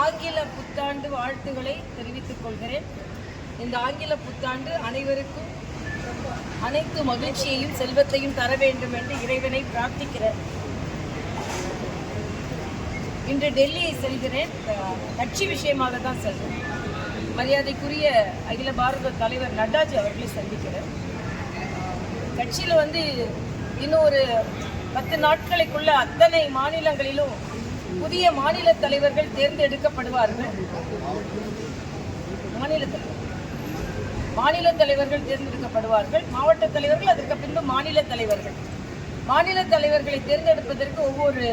ஆங்கில புத்தாண்டு வாழ்த்துக்களை தெரிவித்துக் கொள்கிறேன். இந்த ஆங்கில புத்தாண்டு அனைவருக்கும் அனைத்து மகிழ்ச்சியையும் செல்வத்தையும் தர வேண்டும் என்று இறைவனை பிரார்த்திக்கிறேன். இன்று டெல்லியை செல்கிறேன். கட்சி விஷயமாக தான் செல்கிறேன் மரியாதைக்குரிய அகில பாரத தலைவர் நட்டாஜி அவர்களை சந்திக்கிறேன். கட்சியில் வந்து இன்னும் ஒரு பத்து நாட்களுக்குள்ள அத்தனை மாநிலங்களிலும் புதிய மாநில தலைவர்கள் தேர்ந்தெடுக்கப்படுவார்கள். மாநில தலைவர் மாநில தலைவர்கள் தேர்ந்தெடுக்கப்படுவார்கள். மாவட்ட தலைவர்கள் அதற்கு பின்பு மாநில தலைவர்கள். மாநில தலைவர்களை தேர்ந்தெடுப்பதற்கு ஒவ்வொரு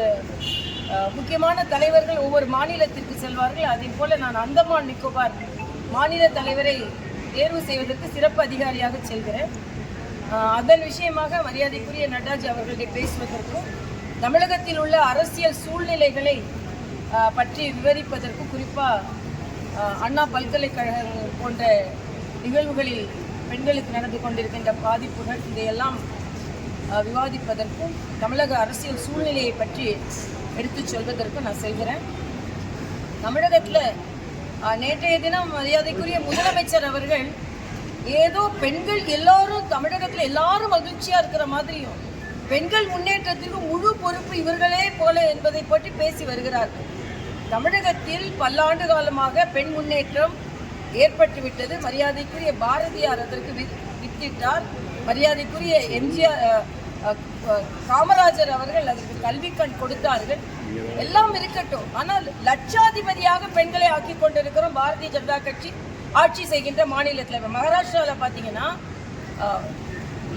முக்கியமான தலைவர்கள் ஒவ்வொரு மாநிலத்திற்கு செல்வார்கள். அதே போல நான் அந்தமான் நிக்கோபார் மாநில தலைவரை தேர்வு செய்வதற்கு சிறப்பு அதிகாரியாக செல்கிறேன். அதன் விஷயமாக மரியாதைக்குரிய நட்டாஜி அவர்களிடம் பேசுவதற்கும் தமிழகத்தில் உள்ள அரசியல் சூழ்நிலைகளை பற்றி விவரிப்பதற்கும் குறிப்பாக அண்ணா பல்கலைக்கழகங்கள் போன்ற நிகழ்வுகளில் பெண்களுக்கு நடந்து கொண்டிருக்கின்ற பாதிப்புகள் இதையெல்லாம் விவாதிப்பதற்கும் தமிழக அரசியல் சூழ்நிலையை பற்றி எடுத்துச் சொல்வதற்கும் நான் செல்கிறேன். தமிழகத்தில் நேற்றைய தினம் மரியாதைக்குரிய முதலமைச்சர் அவர்கள் ஏதோ பெண்கள் எல்லாரும் தமிழகத்தில் எல்லாரும் மகிழ்ச்சியாக இருக்கிற மாதிரியும் பெண்கள் முன்னேற்றத்திற்கு முழு பொறுப்பு இவர்களே போல என்பதை பற்றி பேசி வருகிறார்கள். தமிழகத்தில் பல்லாண்டு காலமாக பெண் முன்னேற்றம் ஏற்பட்டுவிட்டது. மரியாதைக்குரிய பாரதியார் அதற்கு வித்திட்டார். மரியாதைக்குரிய எம்ஜிஆர் காமராஜர் அவர்கள் அதற்கு கல்வி கண் கொடுத்தார்கள். எல்லாம் இருக்கட்டும். ஆனால் லட்சாதிபதியாக பெண்களை ஆக்கி கொண்டிருக்கிறோம் பாரதிய ஜனதா கட்சி ஆட்சி செய்கின்ற மாநிலத்தில். மகாராஷ்டிராவில் பார்த்தீங்கன்னா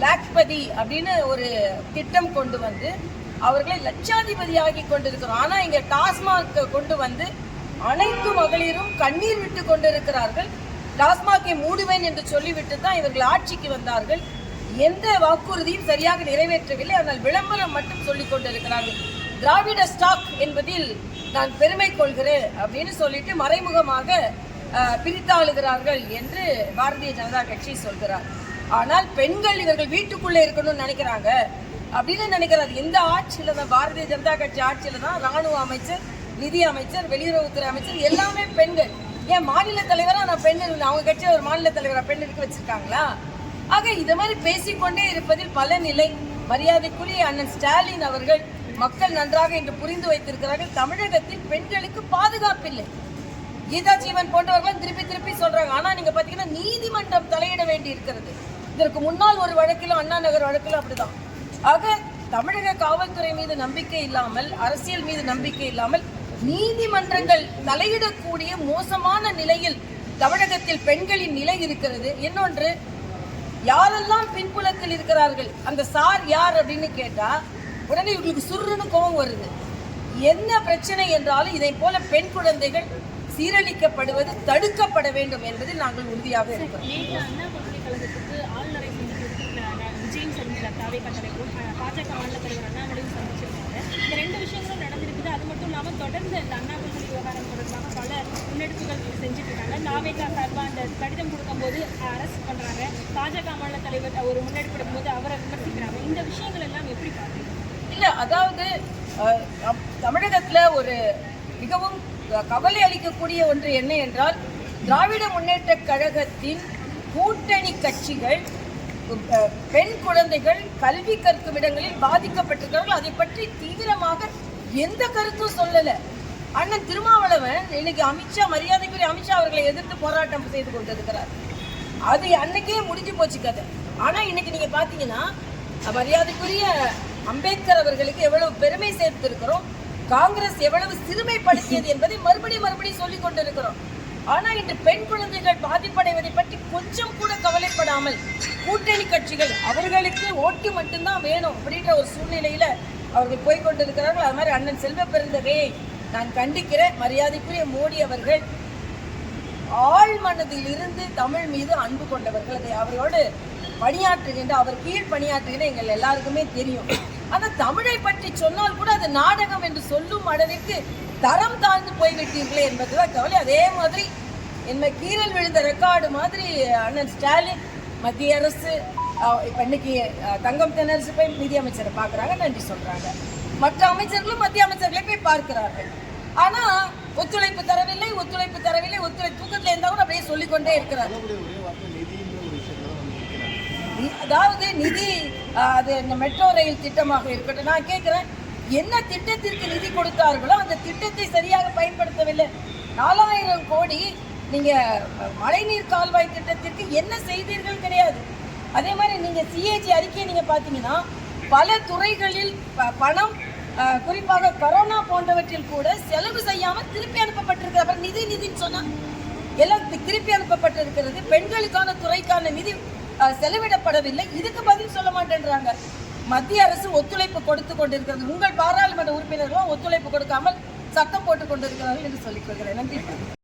லாக்பதி அப்படின்னு ஒரு திட்டம் கொண்டு வந்து அவர்களை லட்சாதிபதி ஆக்கி கொண்டிருக்கிறோம். ஆனா இங்க டாஸ்மாக் கொண்டு வந்து அனைத்து மகளிரும் கண்ணீர் விட்டு கொண்டிருக்கிறார்கள். டாஸ்மாகை மூடுவேன் என்று சொல்லிவிட்டு தான் இவர்கள் ஆட்சிக்கு வந்தார்கள். எந்த வாக்குறுதியும் சரியாக நிறைவேற்றவில்லை. ஆனால் விளம்பரம் மட்டும் சொல்லிக் கொண்டிருக்கிறார்கள். திராவிட ஸ்டாக் என்பதில் நான் பெருமை கொள்கிறேன் அப்படின்னு சொல்லிட்டு மறைமுகமாக பிரித்தாளுகிறார்கள் என்று பாரதிய ஜனதா கட்சி சொல்கிறார். ஆனால் பெண்கள் இவர்கள் வீட்டுக்குள்ளே இருக்கணும்னு நினைக்கிறாங்க. அப்படின்னு நினைக்கிறார். எந்த ஆட்சியில தான் பாரதிய ஜனதா கட்சி ஆட்சியில தான் ராணுவ அமைச்சர் நிதி அமைச்சர் வெளியுறவுத்துறை அமைச்சர் எல்லாமே பெண்கள். ஏன் மாநில தலைவரா நான் பெண் அவங்க கட்சியில் ஒரு மாநில தலைவரா பெண் இருக்க வச்சிருக்காங்களா? ஆக இது மாதிரி பேசிக்கொண்டே இருப்பதில் பல நிலை. மரியாதைக்குரிய அண்ணன் ஸ்டாலின் அவர்கள் மக்கள் நன்றாக இன்று புரிந்து வைத்திருக்கிறார்கள். தமிழகத்தில் பெண்களுக்கு பாதுகாப்பில்லை. கீதா ஜீவன் திருப்பி திருப்பி சொல்றாங்க. ஆனா நீங்க பாத்தீங்கன்னா நீதிமன்றம் தலையிட வேண்டி இருக்கிறது. இதற்கு முன்னால் ஒரு வழக்கிலும் அண்ணா நகர் வழக்கிலும் அப்படிதான். ஆக தமிழக காவல்துறை மீது நம்பிக்கை இல்லாமல் அரசியல் மீது நம்பிக்கை இல்லாமல் நீதிமன்றங்கள் தலையிடக்கூடிய மோசமான நிலையில் தமிழகத்தில் பெண்களின் நிலை இருக்கிறது. இன்னொன்று யாரெல்லாம் பின்புலத்தில் இருக்கிறார்கள்? அந்த சார் யார் அப்படின்னு கேட்டா உடனே இவங்களுக்கு சுருன்னு கோபம் வருது. என்ன பிரச்சனை என்றாலும் இதை போல பெண் குழந்தைகள் சீரழிக்கப்படுவது தடுக்கப்பட வேண்டும் என்பதில் நாங்கள் உறுதியாக இருக்கிறோம். தொடர்ந்து இந்த அண்ணா பல்கலை விவகாரம் தொடர்பாக பல முன்னெடுப்புகள் செஞ்சுட்டு இருக்காங்க நாவேகா சார்பாக அந்த கடிதம் கொடுக்கும்போது அரெஸ்ட் பண்றாங்க. பாஜக மாநில தலைவர் ஒரு முன்னெடுப்பு எடுக்கும்போது அவரை விமர்சிக்கிறாங்க. இந்த விஷயங்கள் எல்லாம் எப்படி பார்க்குறீங்க? இல்ல அதாவது தமிழகத்துல ஒரு மிகவும் கவலை அளிக்கக்கூடிய ஒன்று என்ன என்றால் திராவிட முன்னேற்ற கழகத்தின் கூட்டணி கட்சிகள் பெண் குழந்தைகள் கல்வி கற்கும் இடங்களில் பாதிக்கப்பட்டிருக்கிறார்கள். அதை பற்றி தீவிரமாக எந்த கருத்தும் சொல்லல. அண்ணன் திருமாவளவன் இன்னைக்கு அமித்ஷா மரியாதைக்குரிய அமித்ஷா அவர்களை எதிர்த்து போராட்டம் செய்து கொண்டிருக்கிறார். அது அன்னைக்கே முடிஞ்சு போச்சு கதை. ஆனா இன்னைக்கு நீங்க பாத்தீங்கன்னா மரியாதைக்குரிய அம்பேத்கர் அவர்களுக்கு எவ்வளவு பெருமை சேர்த்திருக்கிறோம். காங்கிரஸ் எவ்வளவு சிறுமைப்படுத்தியது என்பதை மறுபடியும் மறுபடியும் சொல்லிக் கொண்டிருக்கிறோம். ஆனால் இன்று பெண் குழந்தைகள் பாதிப்படைவதை பற்றி கொஞ்சம் கூட கவலைப்படாமல் கூட்டணி கட்சிகள் அவர்களுக்கு ஓட்டு மட்டும்தான் வேணும் அப்படின்ற ஒரு சூழ்நிலையில அவர்கள் போய்கொண்டிருக்கிறார்கள் அது மாதிரி அண்ணன் செல்வ பெருந்தகையை நான் கண்டிக்கிறேன். மரியாதைக்குரிய மோடி அவர்கள் ஆழ் மனதில் இருந்து தமிழ் மீது அன்பு கொண்டவர்கள். அதை அவரோடு பணியாற்றுகின்ற அவர் கீழ் பணியாற்றுகின்ற எங்கள் எல்லாருக்குமே தெரியும். ஆனால் தமிழை பற்றி சொன்னால் கூட அது நாடகம் என்று சொல்லும் அளவிற்கு தரம் தாழ்ந்து போய்விட்டீர்களே என்பதுதான் கவலை. அதே மாதிரி என்ன கீரல் விழுந்த ரெக்கார்டு மாதிரி அண்ணன் ஸ்டாலின் மத்திய அரசு இப்ப இன்னைக்கு தங்கம் தென்னரசு போய் நிதி அமைச்சரை பார்க்கறாங்க நன்றி சொல்றாங்க. மற்ற அமைச்சர்களும் மத்திய அமைச்சர்களை போய் பார்க்கிறார்கள். ஆனா ஒத்துழைப்பு தரவில்லை அப்படியே சொல்லிக்கொண்டே இருக்கிறார் ஒரே வார்த்தை நிதின்ற ஒரு விஷயத்துல தான் வந்து நிற்கிறாங்க நி- அதாவது நிதி அது இந்த மெட்ரோ ரயில் திட்டமாக இருக்கட்டும். நான் கேட்குறேன் என்ன திட்டத்திற்கு நிதி கொடுத்தார்களோ அந்த திட்டத்தை சரியாக பயன்படுத்தவில்லை. நாலாயிரம் கோடி நீங்க மழைநீர் கால்வாய் திட்டத்திற்கு என்ன செய்தீர்கள் கிடையாது. அதே மாதிரி நீங்க சிஏஜி அறிக்கையை நீங்க பார்த்தீங்கன்னா பல துறைகளில் ப- பணம் குறிப்பாக கொரோனா போன்றவற்றில் கூட செலவு செய்யாமல் திருப்பி அனுப்பப்பட்டிருக்கு. அப்புறம் நிதி நிதின்னு சொன்னா எல்லாம் திருப்பி அனுப்பப்பட்டிருக்கிறது. பெண்களுக்கான துறைக்கான நிதி செலவிடப்படவில்லை. இதுக்கு பதில் சொல்ல மாட்டேன்றாங்க. மத்திய அரசு ஒத்துழைப்பு கொடுத்து கொண்டிருக்கிறது. உங்கள் பாராளுமன்ற உறுப்பினர்களும் ஒத்துழைப்பு கொடுக்காமல் சட்டம் போட்டுக் கொண்டிருக்கிறார்கள் என்று சொல்லிக் கொள்கிறேன். நன்றி.